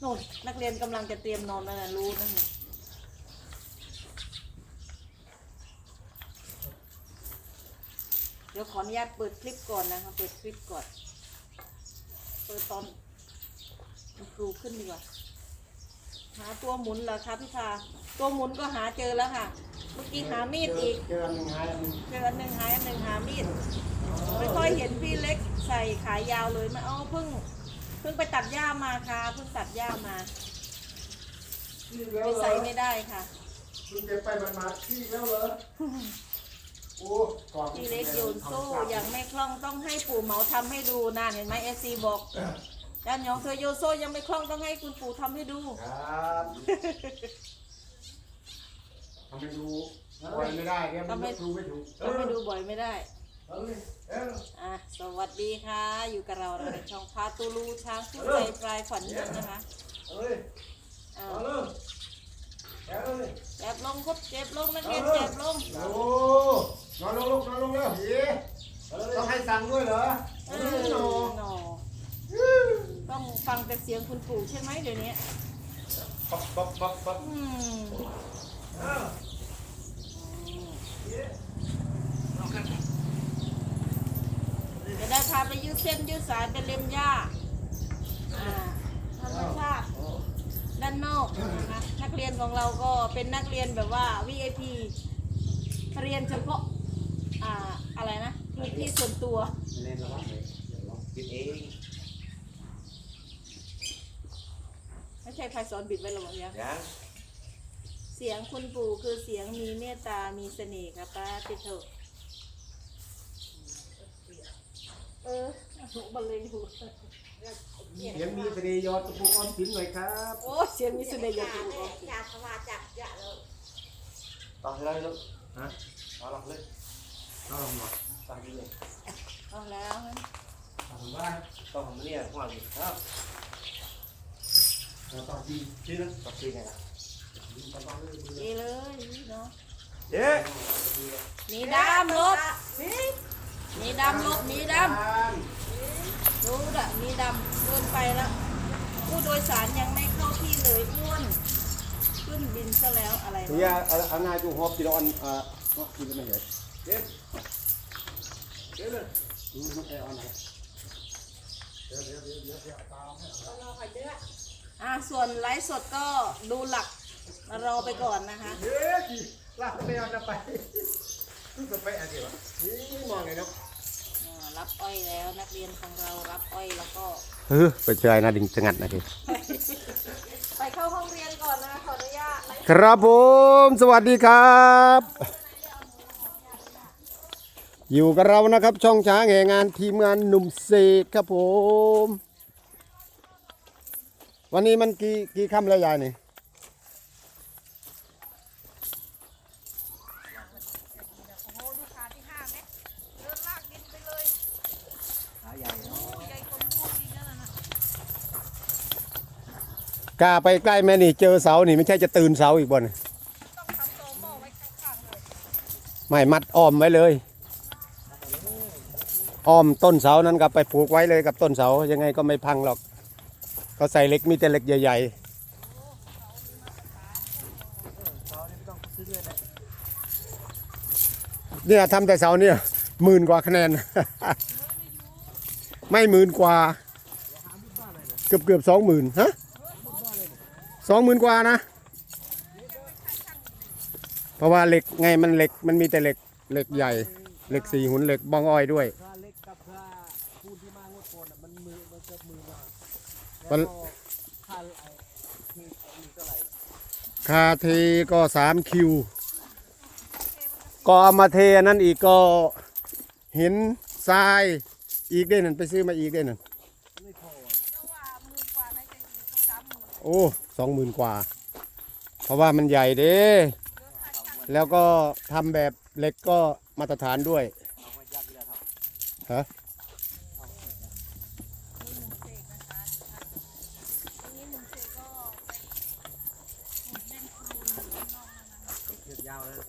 โน่นนักเรียนกำลังจะเตรียมนอนแล้วนะรู้นั่นน่ะเดี๋ยวขออนุญาตเปิดคลิปก่อนนะคะเปิดคลิปก่อน เปิดตอนคุณครูขึ้นดีกว่า หาตัวหมุนเหรอคะพี่พาตัวหมุนก็หาเจอแล้วค่ะ เมื่อกี้หามีดอีก เจออันหนึ่งหายอันหนึ่งเจออันหนึ่งหายอันหนึ่งหามีด ไม่ค่อยเห็นพี่เล็กใส่ขายาวเลยมาเอาเพิ่ง เพิ่งไปตัดหญ้ามาค่ะเพิ่งตัดหญ้ามาขี้แล้วไปเหรอใส่ไม่ได้ค่ะคุณเก็บไปมันมาขี้แล้วเหรอโอ้กรอบพี่เล็กโยนโซ่ยังไม่คล่องต้องให้ปู่เหมาทำให้ดูนานเห็นไหมเอซีบอกด้านยองเธอโยนโซ่ยังไม่คล่องต้องให้คุณปู่ทำให้ดู ครับทำไปดูปล่อยไม่ได้แกมันยกครูไม่ถูกทำให้ดูบ่อยไม่ได้เอาเลยเอออะสวัสดีค่ะ อยู่กับเราในช่องพาตูลูช้างผู้ใจปลายขวัญเมืองนะคะเอาเลยอ้าเอาวเลยเอาเลยเจ็บลงครับเจ็บลงนักเรียนเจ็บลงโอ้นอนลงลูกนอนลงแล้วผีต้องให้สั่งด้วยเหรอเออหนอต้องฟังแต่เสียงคุณปู่ใช่ไหมเดี๋ยวนี้ป๊อกป๊อกป๊อกป๊อกอืม อ้าวผีลองกัน จะได้พาไปยืดเส้นยืดสายไปเล็มหญ้าอ่าธรรมชาติด้านนอกนะคะนักเรียนของเราก็เป็นนักเรียนแบบว่า VIP เรียนเฉพาะอ่าอะไรนะพื้นที่ส่วนตัว เล่นแล้ววะเดี๋ยวลองคิดเองไม่ใช่ใครสอนบิดไว้หรอกเนี่ยยังเสียงคุณปู่คือเสียงมีเมตตา มีเสน่ห์ครับป้าติดเถอะ เออถูกบรรเลงถูกเสียงมีเสน่ห์ยอดกระปุกออมสินหน่อยครับโอ้เสียงมีเสน่ห์อย่างถูกอยากมาจากอยากเลยต่อเลยลูกฮะต่อหลักเลยเอาลองหน่อยต่อดีเลยเอาแล้วทำบ้านต่อผมเนี่ยหัวอยู่ครับเราต้องดีชื่อนะต่อชื่อไงล่ะต้องต้องเรื่อยดีเลยเนาะเย้หนีดำลบห นีดำลบหนีดำรู้ดะหนีดำเกินไปแล้วผู้โดยสารยังไม่เข้าที่เลยอ้วนขึ้นบินซะแล้วอะไรเฮียเอาเอานายจูฮอบกินอนเอ่อเนาะกินไม่เหรอเด็ดเด็ดเลยดูมันไอออนไหนเดี๋ยวเดี๋ยวเดี๋ยวเดี๋ยวเดี๋ยวตามให้รอคอยเดือดอะส่วนไลฟ์สดก็ดูหลักมารอไปก่อนนะคะ เฮ้ยกี่ลากไปเอาจะไปนี่จะไปอะไรวะนี่มองไงเนาะ รับอ้อยแล้วนักเรียนของเรารับอ้อยแล้วก็เออไปเจอนะดิ่งสงัดนะทีไปเข้าห้องเรียนก่อนนะขออนุญาตไลฟ์ครับผม สวัสดีครับ อยู่กับเรานะครับ ช่องช้างแห่งงานทีมงานหนุ่มเสกครับผม วันนี้มันกี่กี่ค่ำแล้วยายนี่ โอ้ดูขาที่ห้าเมตรเดินลากดินไปเลย ขาใหญ่เนาะ ใหญ่กว่าพวกนี้นั่นน่ะ กล้าไปใกล้แม่นี่เจอเสานี่ไม่ใช่จะตื่นเสาอีกบ่นต้องทำโตหม้อไว้ข้างๆเลยไม่มัดอ้อมไว้เลยอ้อมต้นเสานั้นกับไปผูกไว้เลยกับต้นเสายังไงก็ไม่พังหรอกเขาใส่เหล็กมีแต่เหล็กใหญ่ๆเนี่ยทำแต่เสาเนี่ยหมื่นกว่าคะแนน ไม่หมื่นกว่า เกือบเกือบสองหมื่นฮะ สองหมื่นกว่านะ เพราะว่าเหล็กไงมันเหล็กมันมีแต่เหล็กเหล็กใหญ่เหล็กสี่หุ่นเหล็กบองอ้อยด้วยคาเล็กกับค่าพูดที่มางวดก่อนอะมันมือมันจะมือมามัแล้วน ก็ค่าไอ้ที่มีเท่าไหร่คาเทก็สามคิว ก็เอามาเทอันนั้นอีกก็เห็นทรายอีกได้นั่นไปซื้อมาอีกได้นั่นไม่พออะก็ว่าหมื่นกว่าในใจดีก็สามหมื่นโอ้ สองหมื่นกว่า เพราะว่ามันใหญ่เด้แล้วก็ทำแบบเหล็กก็มาตรฐานด้วยฮะ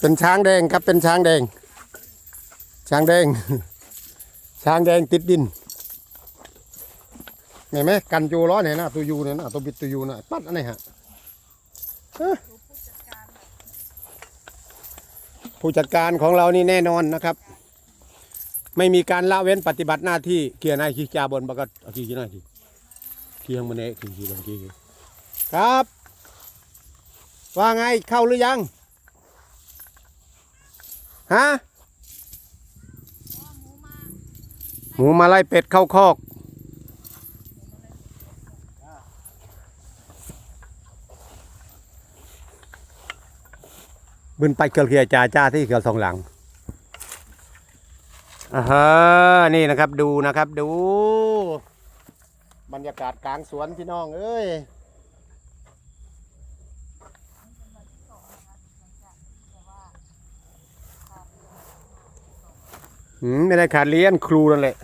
เป็นช้างแดงครับเป็นช้างแดง ช้างแดง ช้างแดงติดดิน นไหมกันโยล้อเนี่ยนะตัวยูเนี่ยนะตัวบิดตัวยูนะปัดอันไหนฮะผู้จัดการของเรานี่แน่นอนนะครับ ไม่มีการละเว้นปฏิบัติหน้าที่เกียร์นายขี้จาบนบักก็ขี้ขี้หน้าขี้ขี้ยังมันเนะขี้ขี้บนขี้ครับ ว่าไงเข้าหรือยังฮะหมูมาไล่เป็ดเข้าคอก บึนไปเกลือเกียจ่าจ้าที่เกลือสองหลังอ่าฮะนี่นะครับดูนะครับดู บรรยากาศกลางสวนพี่น้องเอ้ยไม่ได้ขาดเรียนครูนั่นแหละ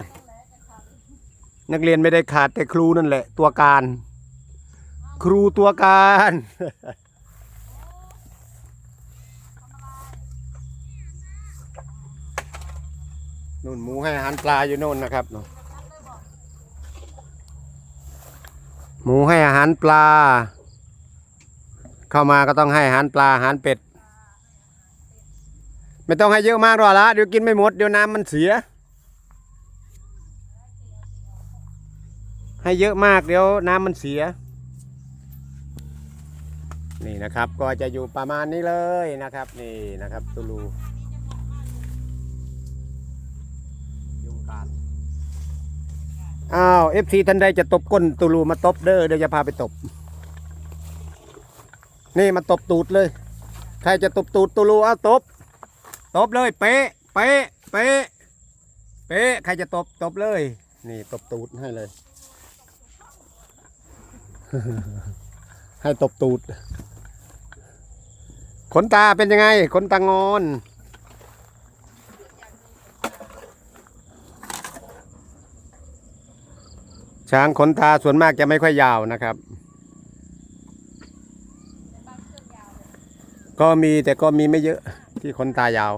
นักเรียนไม่ได้ขาดแต่ครูนั่นแหละ ตัวการ ครูตัวการ หมูให้อาหารปลาอยู่โน่นนะครับนู่นหมูให้อาหารปลา เข้ามาก็ต้องให้อาหารปลาอาหารเป็ด ไม่ต้องให้เยอะมากหรอกละเดี๋ยวกินไม่หมดเดี๋ยวน้ำมันเสีย ให้เยอะมากเดี๋ยวน้ำมันเสีย นี่นะครับก็จะอยู่ประมาณนี้เลยนะครับ นี่นะครับตูลู อ้าวเอฟซีท่านใดจะตบก้นตูลูมาตบเด้อเดี๋ยวจะพาไปตบ นี่มาตบตูดเลย ใครจะตบตูดตูลูเอาตบ ตบเลย เป๊ะ เป๊ะ เป๊ะ เป๊ะ ใครจะตบตบเลย นี่ตบตูดให้เลย ให้ตบตูด ขนตาเป็นยังไง ขนตางอน ช้างขนตาส่วนมากจะไม่ค่อยยาวนะครับ ก็มีแต่ก็มีไม่เยอะที่ขนตายาว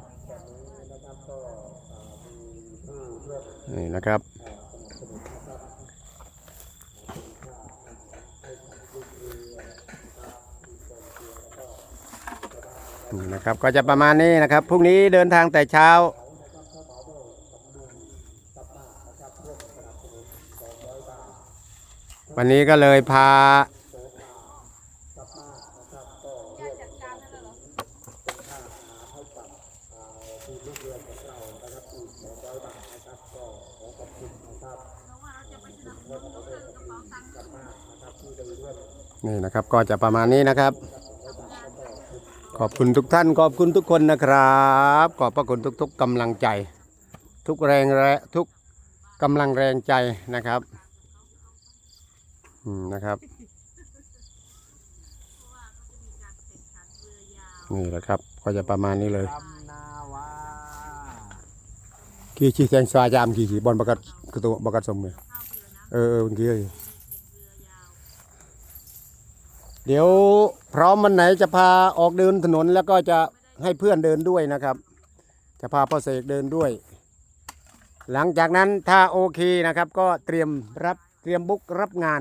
นี่นะครับ นะครับก็จะประมาณนี้นะครับพรุ่งนี้เดินทางแต่เช้า วันนี้ก็เลยพา นี่นะครับก็จะประมาณนี้นะครับ ขอบคุณทุกท่านขอบคุณทุกคนนะครับ ขอบพระคุณทุก ๆกำลังใจ ทุกแรงแรงทุกกำลังแรงใจนะครับ นะครับ นี่แหละครับ ก็จะประมาณนี้เลยลำนาวากี่ชีแสงสวายามกี่ชีบอลประกัดกระตัวประกัดสมมือเออเออเมื่อกี้เลยเดี๋ยวพร้อมวันไหนจะพาออกเดินถนนแล้วก็จะให้เพื่อนเดินด้วยนะครับ จะพาพ่อเสกเดินด้วย หลังจากนั้นถ้าโอเคนะครับ ก็เตรียมรับเตรียมบุ๊กรับงาน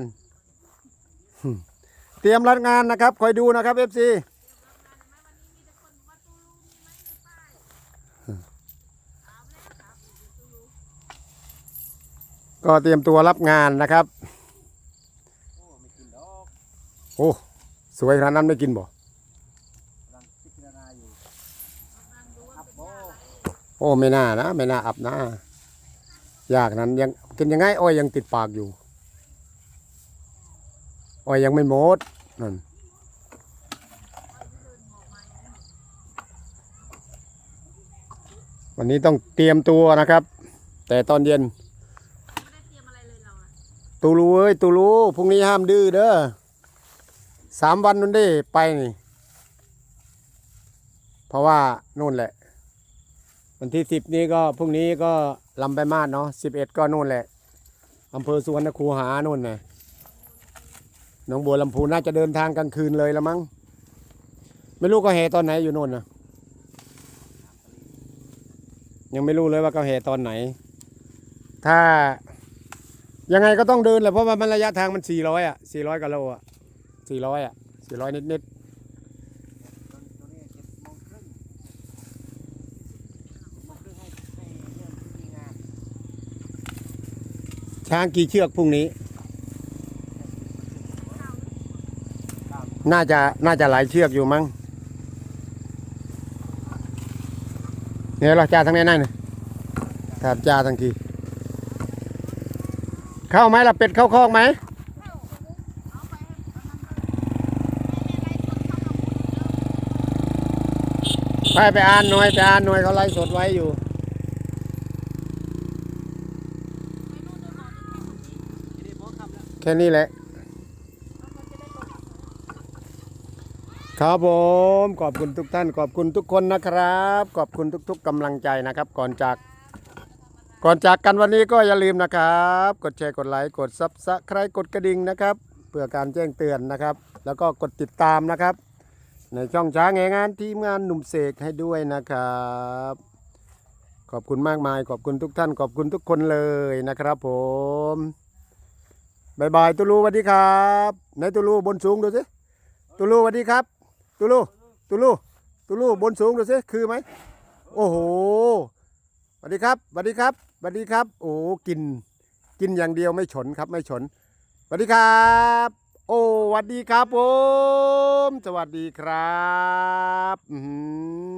เตรียมรับงานนะครับ คอยดูนะครับเอฟซีก็เตรียมตัวรับงานนะครับโอ้ไม่กินดอกโอ้สวยขนาดนั้นไม่กินบ่โบโอ้ไม่น่านะ ไม่น่าอับนะ ยากนั้นยังกินยังไงอ้อยยังติดปากอยู่ อ้อยยังไม่หมดนั่นวันนี้ต้องเตรียมตัวนะครับ แต่ตอนเย็นตูรู้เอ้ยตูรู้พรุ่งนี้ห้ามดื้อเด้อสามวันนู่นเด้ไปนี่ เพราะว่านู่นแหละ วันที่สิบนี้ก็พรุ่งนี้ก็ลำไปมาดเนาะสิบเอ็ดก็นู่นแหละอำเภอสุวรรณคูหานู่นน่ะ น้องบัวลำพูน่าจะเดินทางกลางคืนเลยละมั้งไม่รู้ก็แห่ตอนไหนอยู่โน่นนะยังไม่รู้เลยว่าเขาแห่ตอนไหน ถ้า ยังไงก็ต้องเดินแหละเพราะว่ามันระยะทางมัน400อะ400กิโลอะ400อะ400นิดตอนตัวนี้เจ็ดโมงครึ่งโมงครึ่งให้ให้เริ่มพิธีงานๆช้างกี่เชือกพรุ่งนี้ น่าจะน่าจะหลายเชือกอยู่มั้งเนี่ยเราจ่าทางไหนนั่นถามจ่าทางทีเข้าไหมล่ะเป็ดเข้าคอกไหมไปไปอ่านหน่อยไปอ่านหน่อยเขาไล่สดไว้อยู่แค่นี้แหละ ครับผมขอบคุณทุกท่านขอบคุณทุกคนนะครับ ขอบคุณทุก ๆกำลังใจนะครับ ก่อนจาก ก่อนจากกันวันนี้ก็อย่าลืมนะครับ กดแชร์กดไลค์กดซับสไครต์กดกระดิ่งนะครับ เพื่อการแจ้งเตือนนะครับ แล้วก็กดติดตามนะครับ ในช่องช้างแงงานทีมงานหนุ่มเสกให้ด้วยนะครับ ขอบคุณมากมาย ขอบคุณทุกท่าน ขอบคุณทุกคนเลยนะครับผมบายบายตุลูสวัสดีครับ ไหนตุลูบนสูงดูสิตุลูสวัสดีครับ ตุลูตุลูตุลูบนสูงดูสิคือไหมโอ้โหสวัสดีครับสวัสดีครับสวัสดีครับ โอ้กิน กินอย่างเดียวไม่ฉนครับ ไม่ฉนสวัสดีครับ โอ้สวัสดีครับผม สวัสดีครับ